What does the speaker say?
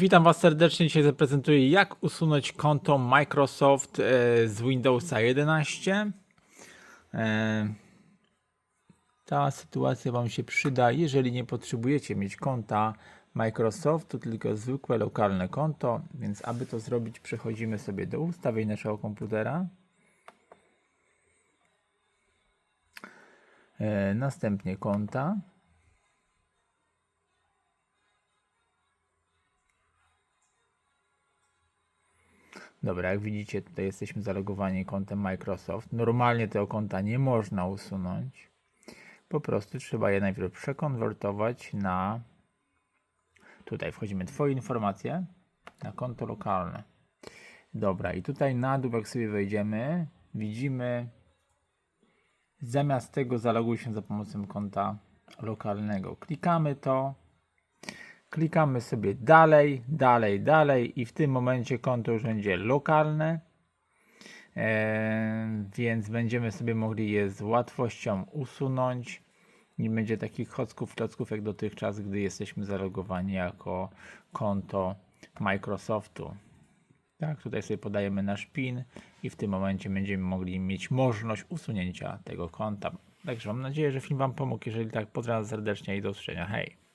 Witam Was serdecznie. Dzisiaj zaprezentuję, jak usunąć konto Microsoft e, z Windowsa 11. E, Ta sytuacja Wam się przyda, jeżeli nie potrzebujecie mieć konta Microsoft, to tylko zwykłe lokalne konto. Więc, aby to zrobić, przechodzimy sobie do ustawień naszego komputera. E, Następnie konta. Dobra, jak widzicie, tutaj jesteśmy zalogowani kontem Microsoft. Normalnie tego konta nie można usunąć. Po prostu trzeba je najpierw przekonwertować na. Tutaj wchodzimy Twoje informacje na konto lokalne. Dobra, i tutaj na dół, jak sobie wejdziemy, widzimy zamiast tego zaloguj się za pomocą konta lokalnego. Klikamy to. Klikamy sobie dalej, dalej, dalej i w tym momencie konto już będzie lokalne, e, więc będziemy sobie mogli je z łatwością usunąć. Nie będzie takich chocków, klocków jak dotychczas, gdy jesteśmy zalogowani jako konto Microsoftu. Tak, tutaj sobie podajemy nasz PIN i w tym momencie będziemy mogli mieć możliwość usunięcia tego konta. Także mam nadzieję, że film Wam pomógł. Jeżeli tak, pozdrawiam serdecznie i do usłyszenia. Hej!